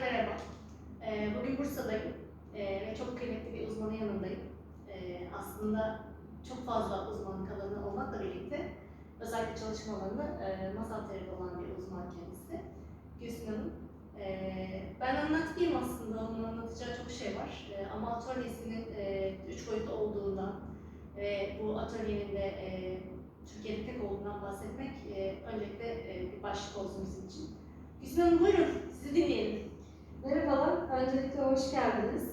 merhaba. Ee, bugün Bursa'dayım ee, ve çok kıymetli bir uzmanın yanındayım. Ee, aslında çok fazla uzmanlık alanı olmakla birlikte özellikle çalışma alanı e, masal terapi olan bir uzman kendisi. Gülsün Hanım. Ben anlatmayayım aslında, onun anlatacağı çok şey var. Ama atölyesinin e, üç boyutlu olduğundan ve bu atölyenin de e, Türkiye'de tek olduğundan bahsetmek öncelikle bir başlık olsun bizim için. Gülsün Hanım buyurun, sizi dinleyelim. Merhabalar, öncelikle hoş geldiniz.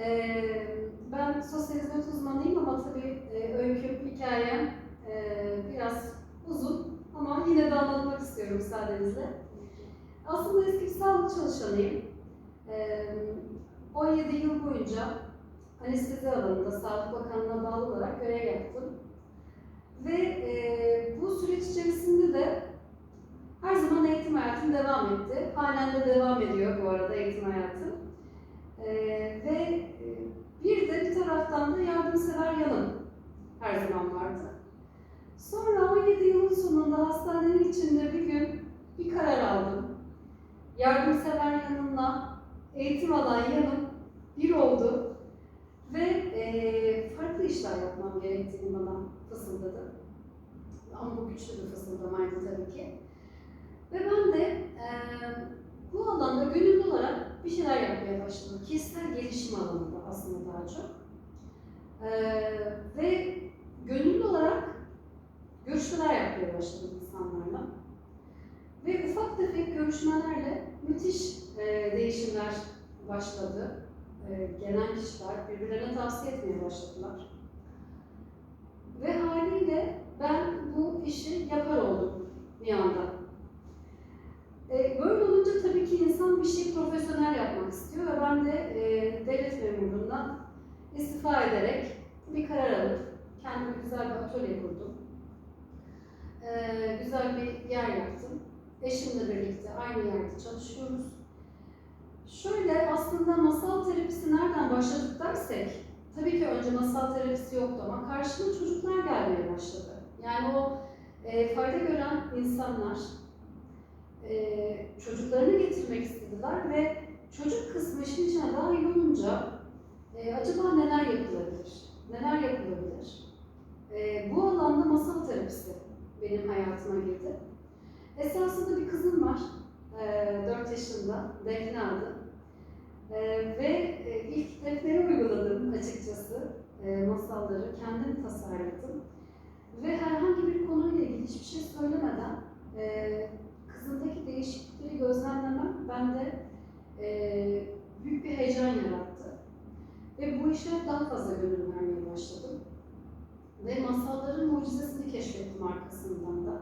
Ee, ben sosyal hizmet uzmanıyım ama tabii e, öyküm, hikayem e, biraz uzun ama yine de anlatmak istiyorum müsaadenizle. Aslında eski bir sağlık çalışanıyım. Ee, 17 yıl boyunca anestezi alanında Sağlık Bakanlığı'na bağlı olarak görev yaptım. Ve e, bu süreç içerisinde de her zaman eğitim hayatım devam etti. Halen de devam ediyor bu arada eğitim hayatım. Ee, ve e, bir de bir taraftan da yardımsever yanım her zaman vardı. Sonra 17 yılın sonunda hastanenin içinde bir gün bir karar aldım. Yardımsever yanımla eğitim alan yanım bir oldu. Ve e, farklı işler yapmam gerektiğini bana fısıldadı. Ama bu güçlü bir fısıldamaydı tabii ki. Ve ben de e, bu alanda gönüllü olarak bir şeyler yapmaya başladım. Kişisel gelişim alanında aslında daha çok. E, ve gönüllü olarak görüşmeler yapmaya başladım insanlarla. Ve ufak tefek görüşmelerle müthiş e, değişimler başladı. E, gelen kişiler birbirlerine tavsiye etmeye başladılar. Ve haliyle ben bu işi yapar oldum bir anda. E, böyle olunca tabii ki insan bir şey profesyonel yapmak istiyor ve ben de e, devlet memurluğundan istifa ederek bir karar alıp kendime güzel bir atölye kurdum. E, güzel bir yer yaptım. Eşimle birlikte aynı yerde çalışıyoruz. Şöyle aslında masal terapisi nereden başladık dersek, tabii ki önce masal terapisi yoktu ama karşıma çocuklar gelmeye başladı. Yani o e, fayda gören insanlar, e, çocuklarını getirmek istediler ve çocuk kısmı işin içine dahil olunca e, acaba neler yapılabilir? Neler yapılabilir? E, bu alanda masal terapisi benim hayatıma girdi. Esasında bir kızım var, e, 4 yaşında, Defne adı. E, ve e, ilk Defne'ye uyguladım açıkçası e, masalları, kendim tasarladım. Ve herhangi bir konuyla ilgili hiçbir şey söylemeden e, kızındaki değişiklikleri gözlemlemem bende e, büyük bir heyecan yarattı. Ve bu işe daha fazla gönül vermeye başladım. Ve masalların mucizesini keşfettim arkasından da.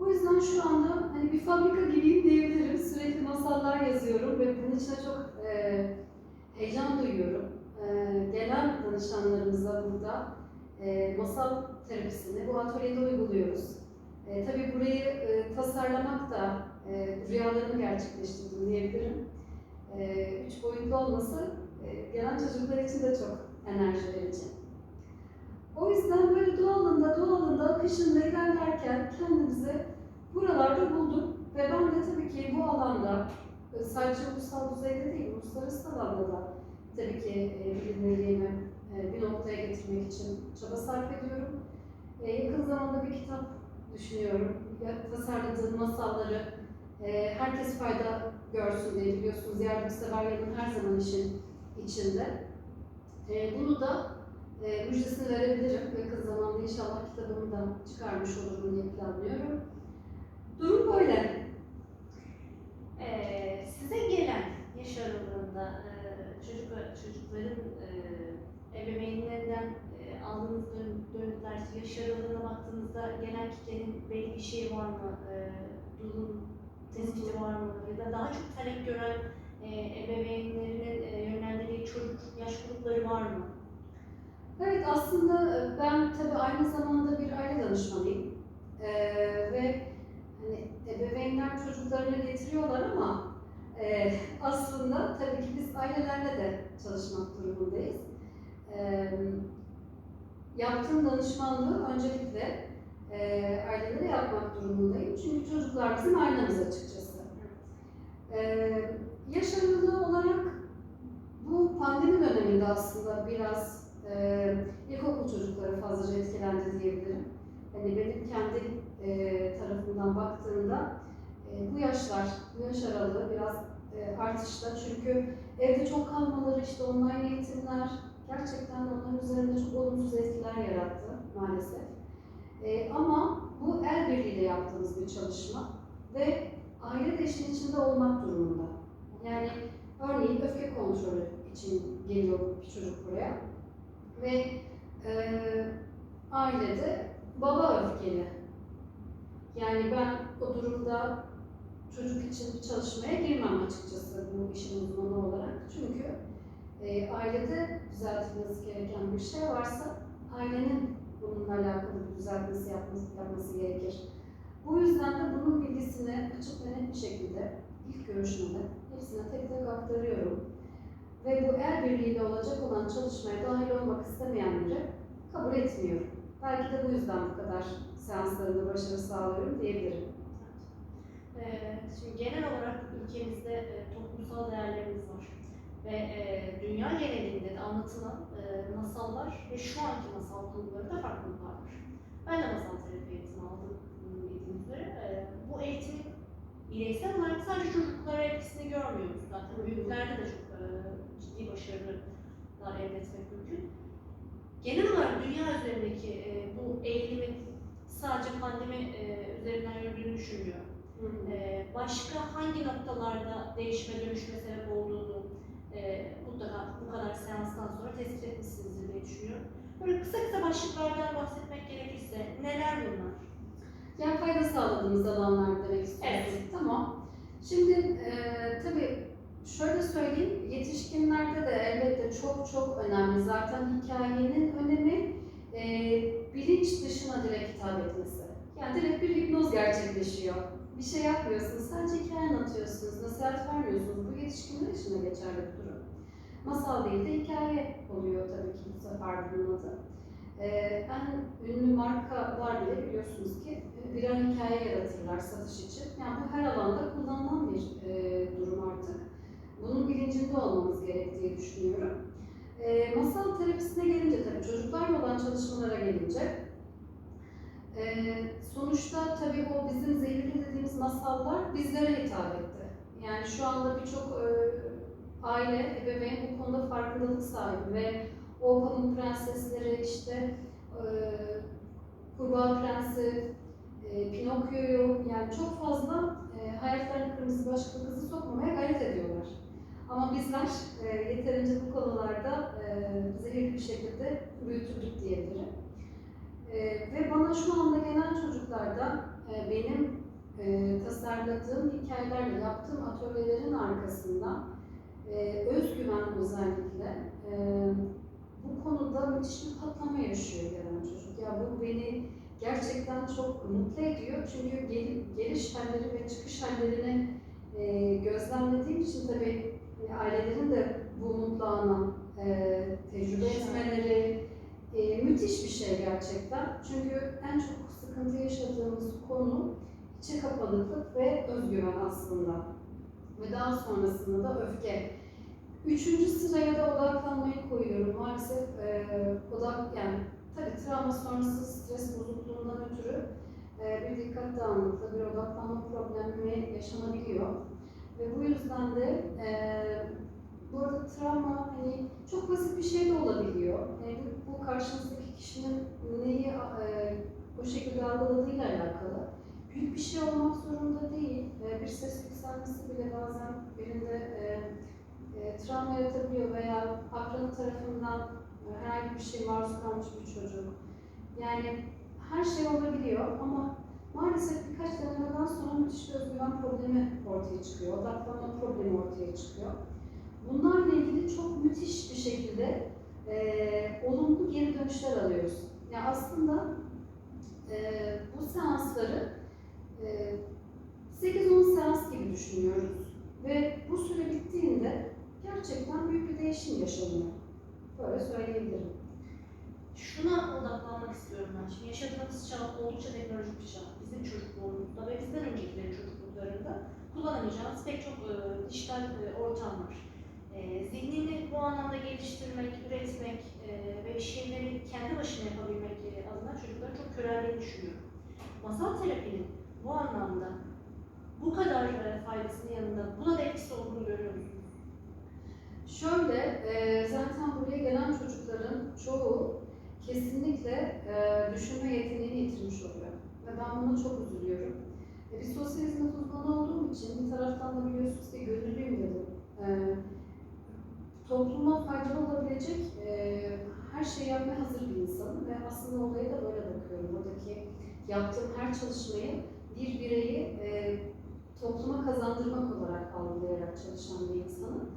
O yüzden şu anda hani bir fabrika gibiyim diyebilirim. Sürekli masallar yazıyorum ve bunun içine çok e, heyecan duyuyorum. E, gelen danışanlarımıza burada e, masal terapisini bu atölyede uyguluyoruz. E, tabii burayı e, tasarlamak da e, rüyalarımı gerçekleştirdim diyebilirim. E, üç boyutlu olması e, gelen çocuklar için de çok enerji verici. O yüzden böyle doğalında doğalında akışında ilerlerken kendimizi buralarda bulduk ve ben de tabii ki bu alanda e, sadece ulusal düzeyde değil, uluslararası alanda da tabii ki e, bilimliliğimi e, bir noktaya getirmek için çaba sarf ediyorum. Yakın zamanda bir kitap düşünüyorum. Tasarladığım masalları e, herkes fayda görsün diye biliyorsunuz yardımsever yanım her zaman işin içinde. E, bunu da e, müjdesini verebilirim. Yakın zamanda inşallah kitabımı da çıkarmış olurum diye planlıyorum. Durum böyle. Ee, size gelen yaş aralığında e, çocuk çocukların e, ebeveynlerinden aldığınız dön- dönütler, yaş aralığına baktığınızda gelen kitlenin belli bir şey var mı? E, durum tespiti var mı? Ya da daha çok talep gören e, ebeveynlerinin e, yönlendirdiği çocuk yaş grupları var mı? Evet aslında e, ben tabii aynı zamanda bir aile danışmanıyım. Ee, ve hani ebeveynler çocuklarını getiriyorlar ama e, aslında tabii ki biz ailelerle de çalışmak durumundayız. Ee, yaptığım danışmanlığı öncelikle e, ailelere yapmak durumundayım. Çünkü çocuklar bizim aynamız açıkçası. Ee, yaş olarak bu pandemi döneminde aslında biraz e, ilkokul çocukları fazlaca etkilendi diyebilirim. Hani benim kendi e, tarafımdan baktığımda e, bu yaşlar, bu yaş aralığı biraz e, artışta. Çünkü evde çok kalmaları, işte online eğitimler gerçekten onların üzerinde çok olumsuz etkiler yarattı maalesef. E, ama bu el birliğiyle yaptığımız bir çalışma ve aile de işin içinde olmak durumunda. Yani örneğin öfke kontrolü için geliyor bir çocuk buraya ve e, ailede baba öfkeli. Yani ben o durumda çocuk için bir çalışmaya girmem açıkçası bu işin uzmanı olarak. Çünkü e, ailede düzeltilmesi gereken bir şey varsa ailenin bununla alakalı bir düzeltmesi yapması, yapması gerekir. Bu yüzden de bunun bilgisini açık ve net bir şekilde ilk görüşmede hepsine tek tek aktarıyorum. Ve bu el birliğiyle olacak olan çalışmaya dahil olmak istemeyenleri kabul etmiyorum. Belki de bu yüzden bu kadar seanslarında başarı sağlıyorum diyebilirim. Ee, Şimdi genel olarak ülkemizde e, toplumsal değerlerimiz var ve e, dünya genelinde de anlatılan e, masallar ve şu anki masal konularında farklılıklar var. Ben de masal terapi eğitimi aldım bildiğiniz üzere. E, Bu eğitim bireysel olarak sadece çocuklara etkisini görmüyoruz zaten. Büyüklerde de çok e, ciddi başarılar elde etmek mümkün. Genel olarak dünya üzerindeki e, bu eğilimin sadece pandemi e, üzerinden yürüdüğünü düşünmüyorum. Ee, başka hangi noktalarda değişme dönüşme sebep olduğunu e, mutlaka bu kadar seanstan sonra tespit etmişsinizdir diye düşünüyorum. Böyle kısa kısa başlıklardan bahsetmek gerekirse neler bunlar? Yani fayda sağladığımız alanlar demek istiyorsun. Evet. Tamam. Şimdi e, tabii şöyle söyleyeyim, yetişkinlerde de elbette çok çok önemli. Zaten hikayenin önemi e, bilinç dışına direkt hitap etmesi. Yani direkt bir hipnoz gerçekleşiyor. Bir şey yapmıyorsunuz, sadece hikaye anlatıyorsunuz, nasihat vermiyorsunuz. Bu yetişkinler için de geçerli durum. Masal değil de hikaye oluyor tabii ki bu sefer bunun adı. Ee, en ünlü markalar bile biliyorsunuz ki birer hikaye yaratırlar satış için. Yani bu her alanda kullanılan bir e, durum artık. Bunun bilincinde olmamız gerektiği düşünüyorum. E, masal terapisine gelince tabii çocuklarla olan çalışmalara gelince e, sonuçta tabii o bizim zehirli dediğimiz masallar bizlere hitap etti. Yani şu anda birçok e, aile, ebeveyn bu konuda farkındalık sahibi ve o pamuk prensesleri işte e, kurbağa prensi, e, Pinokyo'yu yani çok fazla e, hayatlarına kırmızı başlıklı kızı sokmamaya gayret ediyorlar. Ama bizler e, yeterince bu konularda e, zehirli bir şekilde büyütüldük diyebilirim. E, ve bana şu anda gelen çocuklarda e, benim e, tasarladığım hikayelerle yaptığım atölyelerin arkasında e, özgüven özellikle e, bu konuda müthiş bir patlama yaşıyor gelen çocuk. Ya bu beni gerçekten çok mutlu ediyor. Çünkü gel, geliş halleri ve çıkış hallerini e, gözlemlediğim için tabii e, ailelerin de bu mutlu ana e, tecrübe etmeleri e, müthiş bir şey gerçekten. Çünkü en çok sıkıntı yaşadığımız konu içe kapalılık ve özgüven aslında. Ve daha sonrasında da öfke. Üçüncü sıraya da odaklanmayı koyuyorum. Maalesef e, odak yani tabii travma sonrası stres bozukluğundan ötürü e, bir dikkat dağınıklığı, bir odaklanma problemi yaşanabiliyor. Ve bu yüzden de e, bu arada travma hani çok basit bir şey de olabiliyor. Yani bu, bu karşımızdaki kişinin neyi e, o şekilde algıladığıyla alakalı. Büyük bir şey olmak zorunda değil. E, bir ses yükselmesi bile bazen birinde e, e, travma yaratabiliyor veya akranı tarafından e, herhangi bir şey maruz kalmış bir çocuk. Yani her şey olabiliyor ama maalesef birkaç denemeden sonra müthiş bir özgüven problemi ortaya çıkıyor. Odaklanma problemi ortaya çıkıyor. Bunlarla ilgili çok müthiş bir şekilde e, olumlu geri dönüşler alıyoruz. Yani aslında e, bu seansları 8-10 seans gibi düşünüyoruz. Ve bu süre bittiğinde gerçekten büyük bir değişim yaşanıyor. Böyle söyleyebilirim. Şuna odaklanmak istiyorum ben. Şimdi yaşadığımız çağ oldukça teknolojik bir çağ. Bizim çocukluğumuzda ve bizden öncekilerin çocukluklarında kullanamayacağınız pek çok e, dijital e, ortam var. E, zihnini bu anlamda geliştirmek, üretmek e, ve şeyleri kendi başına yapabilmek e, adına çocukların çok köreldiğini düşünüyorum. Masal terapinin bu anlamda bu kadar faydasının yanında buna da etkisi olduğunu görüyor musunuz? Şöyle, e, zaten buraya gelen çocukların çoğu kesinlikle e, düşünme yeteneğini yitirmiş oluyor. Ve ben buna çok üzülüyorum. E, bir sosyal hizmet uzmanı olduğum için bir taraftan da biliyorsunuz ki gönüllüyüm dedim. E, topluma faydalı olabilecek e, her şeyi yapmaya hazır bir insanım ve aslında olaya da böyle bakıyorum. Buradaki yaptığım her çalışmayı bir bireyi e, topluma kazandırmak olarak algılayarak çalışan bir insanım.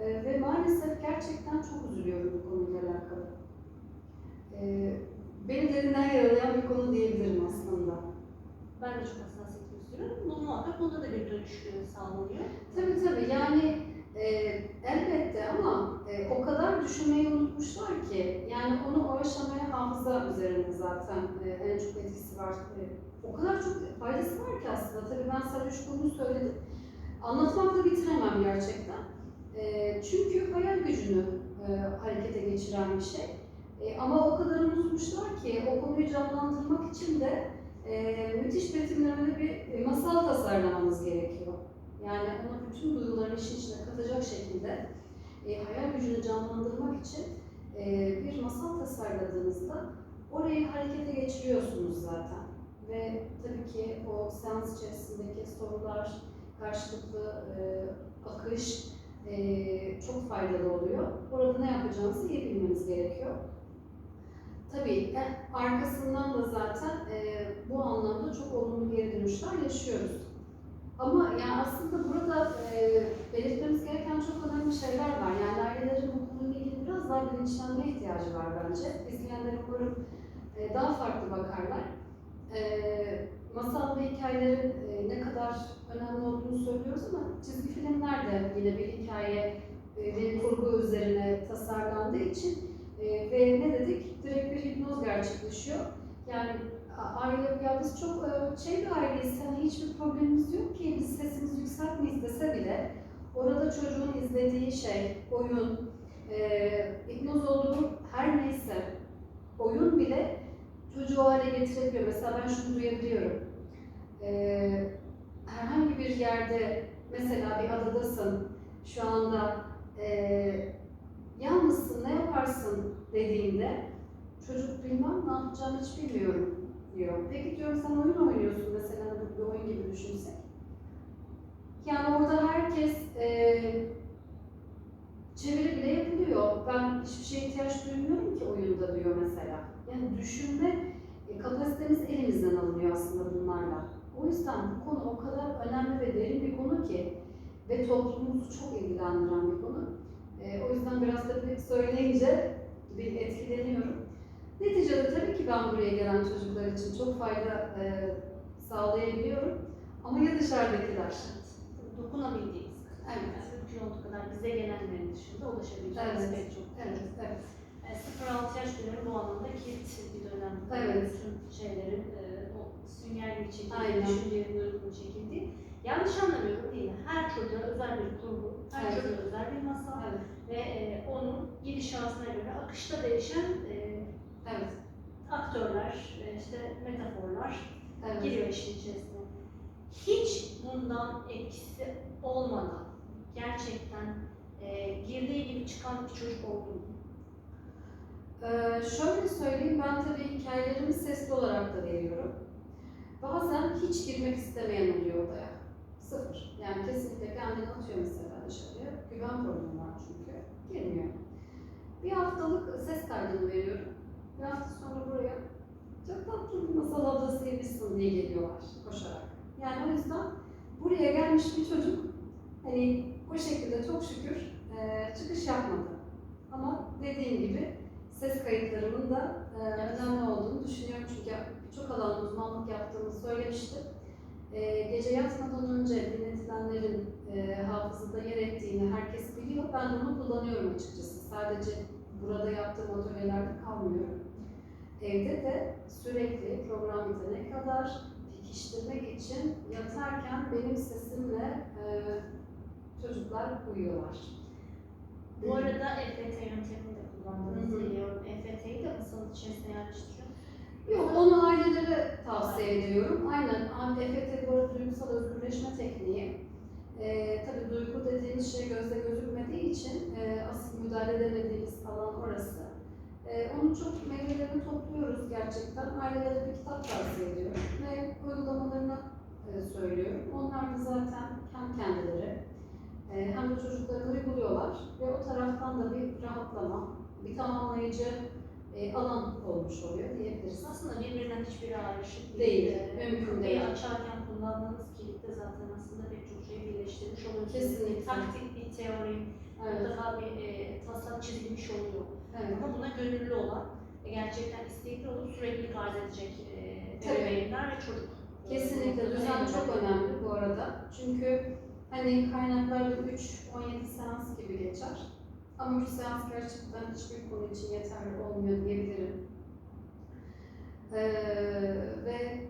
Ee, ve maalesef gerçekten çok üzülüyorum bu konuyla alakalı. Ee, beni derinden yaralayan bir konu diyebilirim aslında. Ben de çok hassasiyet gösteriyorum. Bu muhakkak bunda da bir dönüş e, sağlanıyor. Tabii tabii yani e, elbette ama e, o kadar düşünmeyi unutmuşlar ki yani onu o aşamaya hafıza üzerinde zaten e, en çok etkisi var. E, o kadar çok faydası var ki aslında. Tabii ben üç konuyu söyledim. Anlatmakla bitiremem gerçekten. E, çünkü hayal gücünü e, harekete geçiren bir şey. E, ama o kadar unutmuşlar ki o konuyu canlandırmak için de e, müthiş betimlemeli bir e, masal tasarlamanız gerekiyor. Yani ona bütün duygularını işin içine katacak şekilde e, hayal gücünü canlandırmak için e, bir masal tasarladığınızda orayı harekete geçiriyorsunuz zaten. Ve tabii ki o seans içerisindeki sorular, karşılıklı e, akış e, çok faydalı oluyor. Orada ne yapacağınızı iyi bilmeniz gerekiyor. Tabii e, arkasından da zaten e, bu anlamda çok olumlu geri dönüşler yaşıyoruz. Ama yani aslında burada e, belirtmemiz gereken çok önemli şeyler var. Yani ailelerin bu konuyla ilgili biraz daha bilinçlenmeye ihtiyacı var bence. İzleyenler umarım e, daha farklı bakarlar. E, masal ve hikayelerin e, ne kadar önemli olduğunu söylüyoruz ama çizgi filmler de yine bir hikaye e, bir kurgu üzerine tasarlandığı için e, ve ne dedik? Direkt bir hipnoz gerçekleşiyor. Yani aile, ya biz çok e, şey bir aileyiz, hani hiçbir problemimiz yok ki biz sesimizi yükseltmeyiz dese bile orada çocuğun izlediği şey, oyun, e, hipnoz olduğu her neyse oyun bile çocuğu o hale getirebiliyor. Mesela ben şunu duyabiliyorum. E, herhangi bir yerde mesela bir adadasın, şu anda e, yalnızsın, ne yaparsın dediğinde çocuk bilmem ne yapacağımı hiç bilmiyorum diyor. Peki diyorum sen oyun oynuyorsun mesela bir oyun gibi düşünsek. Yani orada herkes e, çeviri bile yapılıyor. Ben hiçbir şeye ihtiyaç duymuyorum ki oyunda diyor mesela. Yani düşünme e, kapasitemiz elimizden alınıyor aslında bunlarla. O yüzden bu konu o kadar önemli ve derin bir konu ki ve toplumumuzu çok ilgilendiren bir konu. E, o yüzden biraz da söyleyince bir etkileniyorum. Neticede tabii ki ben buraya gelen çocuklar için çok fayda e, sağlayabiliyorum. Ama ya dışarıdakiler? Dokunabildiğimiz kadar. Evet. Mümkün olduğu kadar bize gelenlerin dışında ulaşabileceğimiz Evet. pek çok. Evet, evet. E, 0-6 yaş dönemi bu anlamda kilit bir dönem. Evet. Bütün şeylerin e, o sünger gibi çekildiği, düşüncelerin duygunun çekildiği. Yanlış anlamıyorum değil mi? Her çocuğa özel bir kurgu, her Evet. çocuğa özel bir masal Evet, ve e, onun gidişatına göre akışta değişen e, evet, aktörler, e, işte metaforlar evet. giriyor işin içerisine. Hiç bundan etkisi olmadan gerçekten e, girdiği gibi çıkan bir çocuk oldu mu? Ee, şöyle söyleyeyim, ben tabii hikayelerimi sesli olarak da veriyorum. Bazen hiç girmek istemeyen oluyor odaya. Sıfır. Yani kesinlikle kendini atıyor mesela dışarıya. Güven problemi var çünkü. Girmiyor. Bir haftalık ses kaydını veriyorum. Bir hafta sonra buraya çok tatlı bir masal ablasıymışsın diye geliyorlar koşarak. Yani o yüzden buraya gelmiş bir çocuk hani o şekilde çok şükür e, çıkış yapmadı. Ama dediğim gibi ses kayıtlarımın da e, önemli olduğunu düşünüyorum çünkü birçok alan uzmanlık yaptığımı söylemiştim. E, gece yatmadan önce dinletilenlerin e, hafızada yer ettiğini herkes biliyor. Ben onu kullanıyorum açıkçası. Sadece burada yaptığım atölyelerde kalmıyorum. Evde de sürekli program bitene kadar, pekiştirmek için yatarken benim sesimle e, çocuklar uyuyorlar. Bu arada EFT yöntemini de hı. biliyorum. EFT'yi de masanın içerisine yerleştiriyor. Yok, onu ailelere tavsiye ediyorum. Aynen, EFT bu arada duygusal özgürleşme tekniği. Ee, tabii duygu dediğimiz şey gözle gözükmediği için e, asıl müdahale edemediğimiz alan orası. Ee, onu çok meyvelerini topluyoruz gerçekten. Ailelere bir kitap tavsiye ediyorum ve uygulamalarını e, söylüyorum. Onlar da zaten hem kendileri e, hem de çocukları uyguluyorlar ve o taraftan da bir rahatlama, bir tamamlayıcı e, alan olmuş oluyor diyebiliriz. Aslında birbirinden hiçbiri ayrışık Değil, Ee, mümkün kapıyı değil. açarken kullandığınız kilit de zaten aslında pek çok şeyi birleştirmiş oluyor. Kesinlikle. Bir taktik, bir teori, Evet, mutlaka bir e, taslak çizilmiş oluyor. evet. Ama buna gönüllü olan, ve gerçekten istekli olup sürekli arz edecek e, ebeveynler ve çocuk. Kesinlikle düzen en çok önemli bu arada. Çünkü hani kaynaklarda 3-17 seans gibi geçer. Ama 3 seans gerçekten hiçbir konu için yeterli olmuyor diyebilirim. Ee, ve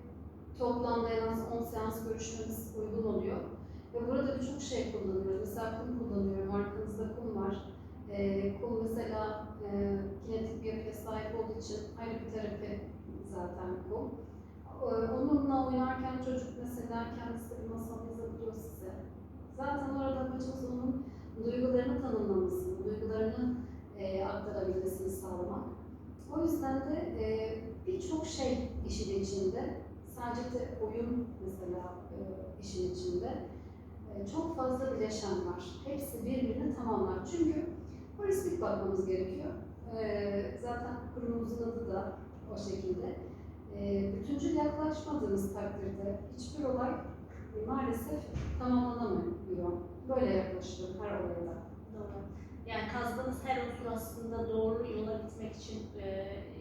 toplamda en az 10 seans görüşmemiz uygun oluyor. Ve burada birçok şey kullanıyoruz. Mesela kum kullanıyorum, arkanızda kum var. Ee, kum mesela e, kinetik bir yapıya sahip olduğu için ayrı bir terapi zaten kum. Ee, Onunla oynarken çocuk mesela kendisi bir masal yazabiliyor size. Zaten orada amacımız onun duygularını tanımlamasını, duygularını e, aktarabilmesini sağlamak. O yüzden de e, birçok şey işin içinde. Sadece de oyun mesela e, işin içinde. E, çok fazla bileşen var. Hepsi birbirini tamamlar. Çünkü holistik bakmamız gerekiyor. E, zaten kurumumuzun adı da o şekilde. E, bütüncül yaklaşmadığımız takdirde hiçbir olay maalesef tamamlanamıyor. Böyle yaklaşılır her olaya da. Doğru. Yani kazdığınız her unsur aslında doğru yola gitmek için e,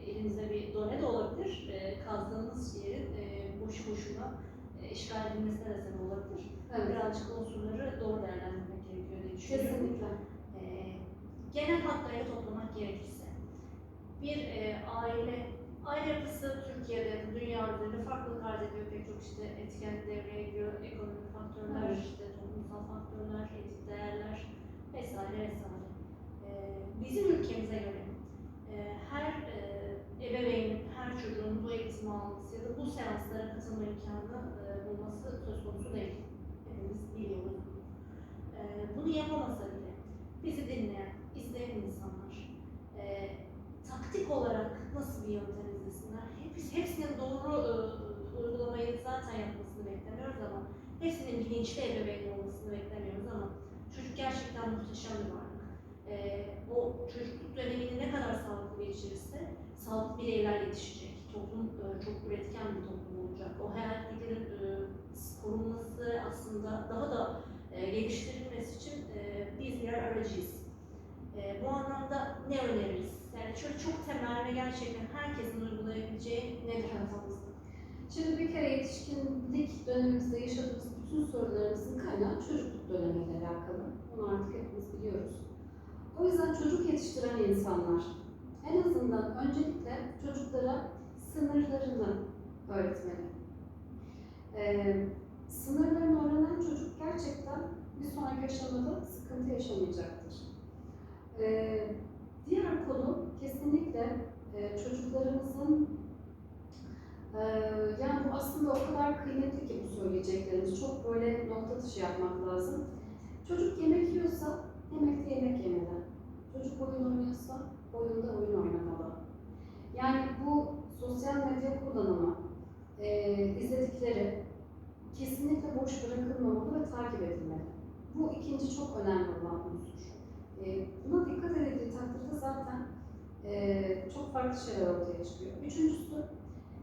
elinizde bir done de olabilir. E, kazdığınız yerin e, boşu boşuna e, işgal edilmesine de sebep olabilir. Evet, Birazcık unsurları doğru değerlendirmek gerekiyor diye düşünüyorum. kesinlikle. E, genel hatlarıyla toplamak gerekirse bir e, aile aile yapısı Türkiye'de, dünya üzerinde farklılık arz ediyor. Pek çok işte etken devreye giriyor. Ekonomik faktörler, Evet. işte toplumsal faktörler, etik değerler vesaire vesaire. E, bizim ülkemize göre e, her e, ebeveynin, her çocuğun bu eğitimi alması ya da bu seanslara katılma imkanı e, bulması söz konusu değil. Hepimiz biliyoruz. E, bunu yapamasa bile bizi dinleyen, izleyen insanlar e, taktik olarak nasıl bir yöntem izlesinler? Hepsi, hepsinin doğru e, uygulamayı zaten yapmasını beklemiyoruz ama hepsinin bilinçli ebeveyn olmasını beklemiyoruz ama çocuk gerçekten muhteşem bir varlık. E, o çocukluk dönemini ne kadar sağlıklı geçirirse sağlıklı bireyler yetişecek. Toplum e, çok üretken bir toplum olacak. O hayat gücünün e, korunması aslında daha da e, geliştirilmesi için e, biz birer aracıyız. E, bu anlamda ne öneririz? Yani şöyle çok temel ve gerçekten herkesin uygulayabileceği nedir kafamızda? Şimdi bir kere yetişkinlik dönemimizde yaşadığımız bütün sorunlarımızın kaynağı çocukluk dönemiyle alakalı. Bunu artık hepimiz biliyoruz. O yüzden çocuk yetiştiren insanlar en azından öncelikle çocuklara sınırlarını öğretmeli. Ee, sınırlarını öğrenen çocuk gerçekten bir sonraki aşamada sıkıntı yaşamayacaktır. Ee, diğer konu kesinlikle e, çocuklarımızın ee, yani bu aslında o kadar kıymetli ki bu söyleyeceklerimiz. Çok böyle nokta atışı yapmak lazım. Çocuk yemek yiyorsa yemekte yemek yemeli. Çocuk oyun oynuyorsa oyunda oyun oynamalı. Yani bu sosyal medya kullanımı, e, izledikleri kesinlikle boş bırakılmamalı ve takip edilmeli. Bu ikinci çok önemli olan unsur. E, buna dikkat edildiği takdirde zaten e, çok farklı şeyler ortaya çıkıyor. Üçüncüsü,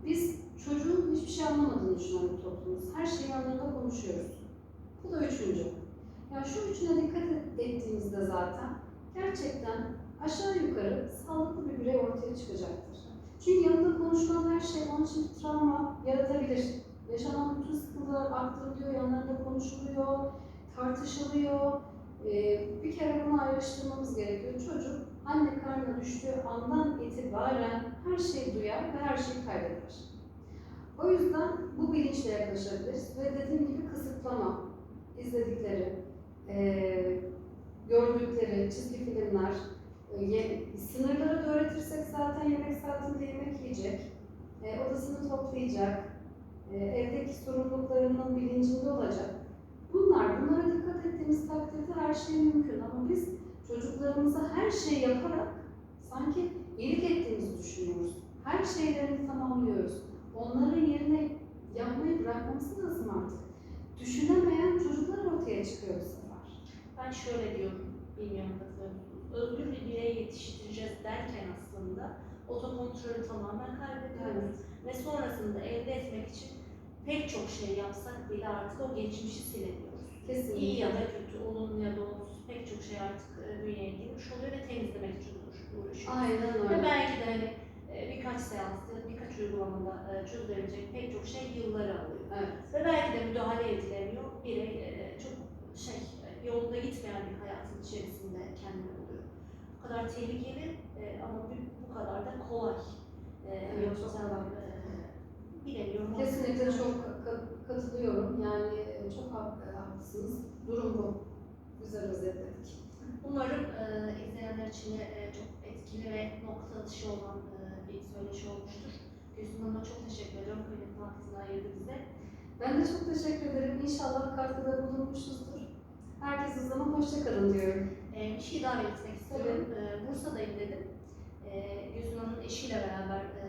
biz çocuğun hiçbir şey anlamadığını düşünen bir toplumuz. Her şeyi yanlarında konuşuyoruz. Bu da üçüncü. Yani şu üçüne dikkat ettiğimizde zaten gerçekten aşağı yukarı sağlıklı bir birey ortaya çıkacaktır. Çünkü yanında konuşulan her şey onun için travma yaratabilir. Yaşanan bütün sıkıntılar aktarılıyor, yanlarında konuşuluyor, tartışılıyor. Ee, bir kere bunu ayrıştırmamız gerekiyor. Çocuk anne karnına düştüğü andan itibaren her şeyi duyar ve her şeyi kaydeder. O yüzden bu bilinçle yaklaşabiliriz ve dediğim gibi kısıtlama, izledikleri, eee, gördükleri çizgi filmler, e, sınırları da öğretirsek zaten yemek saatinde yemek yiyecek, e, odasını toplayacak, e, evdeki sorumluluklarının bilincinde olacak. Bunlar, bunlara dikkat ettiğimiz takdirde her şey mümkün ama biz çocuklarımıza her şey yaparak sanki iyilik ettiğimizi düşünüyoruz. Her şeylerini tamamlıyoruz. Onların yerine yapmayı bırakmamız lazım artık. Düşünemeyen çocuklar ortaya çıkıyor bu sefer. Ben şöyle diyorum, bilmiyorum katılıyor? Özgür bir birey yetiştireceğiz derken aslında otokontrolü tamamen kaybediyoruz. Ve sonrasında elde etmek için pek çok şey yapsak bile artık o geçmişi silemiyoruz. Kesinlikle. İyi ya da kötü, olumlu ya da olumsuz pek çok şey artık e, bünyeye girmiş oluyor ve temizlemek için uğraş- uğraşıyoruz. Aynen Ve öyle. belki de hani e, birkaç seansta, birkaç uygulamada e, çözülebilecek pek çok şey yılları alıyor. Evet. Ve belki de müdahale edilemiyor. Birey çok şey, yolunda gitmeyen bir hayatın içerisinde kendini buluyor. Bu kadar tehlikeli ama bu, kadar da kolay. Evet, yoksa sen, bilemiyorum. Kesinlikle çok ka- katılıyorum. Yani e, çok e, haklısınız. Durum bu. Güzel özetledik. Umarım e, izleyenler için de e, çok etkili ve nokta atışı olan e, bir söyleşi olmuştur. Gülsüm Hanım'a çok teşekkür ediyorum. Kıymetli vaktini ayırdı bize. Ben de çok teşekkür ederim. İnşallah katkıda bulunmuşuzdur. Herkese o zaman hoşça kalın diyorum. Ee, bir şey daha belirtmek istiyorum. Ee, Bursa'dayım dedim. Ee, Gülsün Hanım'ın eşiyle beraber e,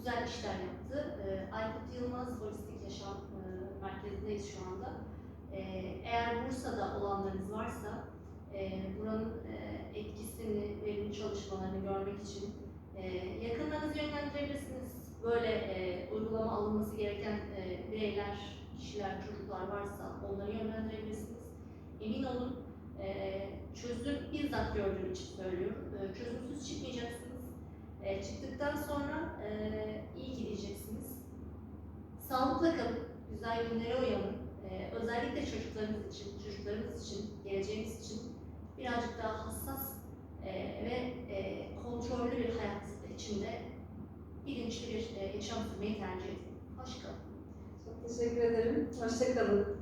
güzel işler yaptı. Ee, Aykut Yılmaz Holistik Yaşam e, Merkezi'ndeyiz şu anda. Ee, eğer Bursa'da olanlarınız varsa e, buranın e, etkisini, verimli çalışmalarını görmek için e, yakınlarınızı yönlendirebilirsiniz. Böyle e, uygulama alınması gereken e, bireyler, kişiler, çocuklar varsa onları yönlendirebilirsiniz. Emin olun ee, çözüm bizzat gördüğüm için söylüyorum. Ee, çözümsüz çıkmayacaksınız. Ee, çıktıktan sonra e, iyi ki diyeceksiniz. Sağlıkla kalın, güzel günlere uyanın. Ee, özellikle çocuklarınız için, çocuklarımız için, geleceğimiz için birazcık daha hassas e, ve e, kontrollü bir hayat içinde bilinçli bir e, yaşam sürmeyi tercih edin. Hoş kalın. Çok teşekkür ederim. Hoşça kalın.